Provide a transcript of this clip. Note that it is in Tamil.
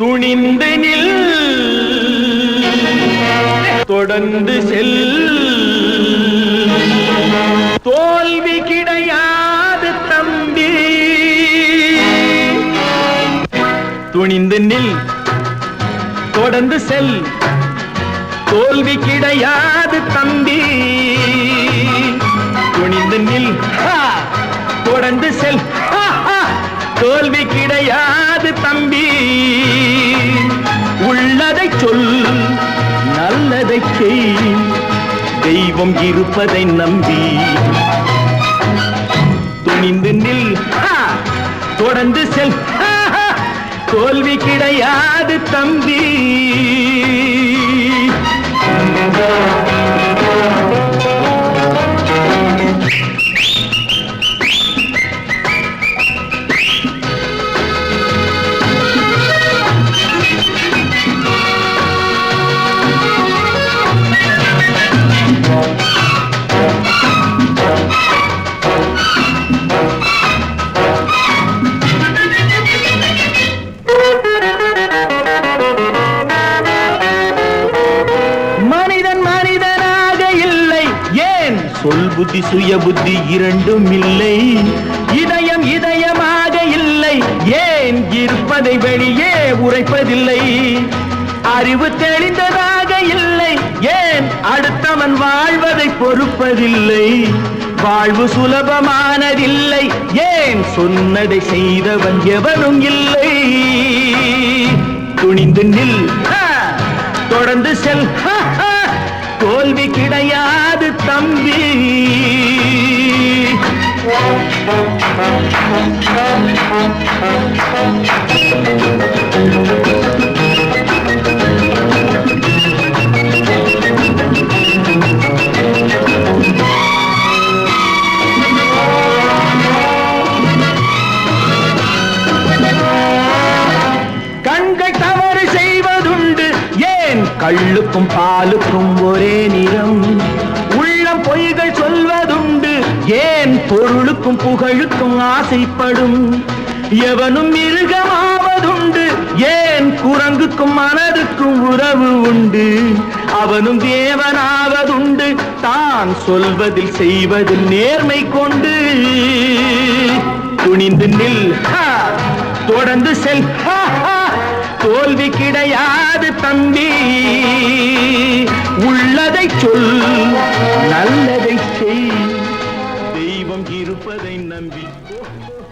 துணிந்து நில் தொடர்ந்து செல். தோல்வி கிடையாது தம்பி. துணிந்து நில் தொடர்ந்து செல். தோல்வி கிடையாது தம்பி. கிடையாது தம்பி. உள்ளதை சொல் நல்லதை செய். தெய்வம் இருப்பதை நம்பி. துணிந்து நில் தொடர்ந்து செல். தோல்வி கிடையாது தம்பி. சொல் புத்தி சுய புத்தி இரண்டும் இல்லை. இதயம் இதயமாக இல்லை. ஏன் இருப்பதை வெளியே உரைப்பதில்லை. அறிவு தெளிந்ததாக இல்லை. ஏன் அடுத்தவன் வாழ்வதை பொறுப்பதில்லை. வாழ்வு சுலபமானதில்லை. ஏன் சொன்னதை செய்தவன் எவனும் இல்லை. துணிந்து நில். தொடர்ந்து செல். தோல்வி கிடையாது. கண்கள் தவறு செய்வதுண்டு. ஏன் கள்ளுக்கும் பாலுக்கும் ஒரே நிறம்? எல்லாம் பொய்கள் சொல்வதுண்டு. ஏன் பொருளுக்கும் புகழுக்கும் ஆசைப்படும்? எவனும் மிருகமாவதுண்டு. ஏன் குரங்குக்கும் மனதுக்கும் உறவு உண்டு? அவனும் தேவனாவதுண்டு. தான் சொல்வதில் செய்வதில் நேர்மை கொண்டு. துணிந்து நில். தொடர்ந்து செல். தோல்வி கிடையாது தம்பி. Nambi. Oh, oh.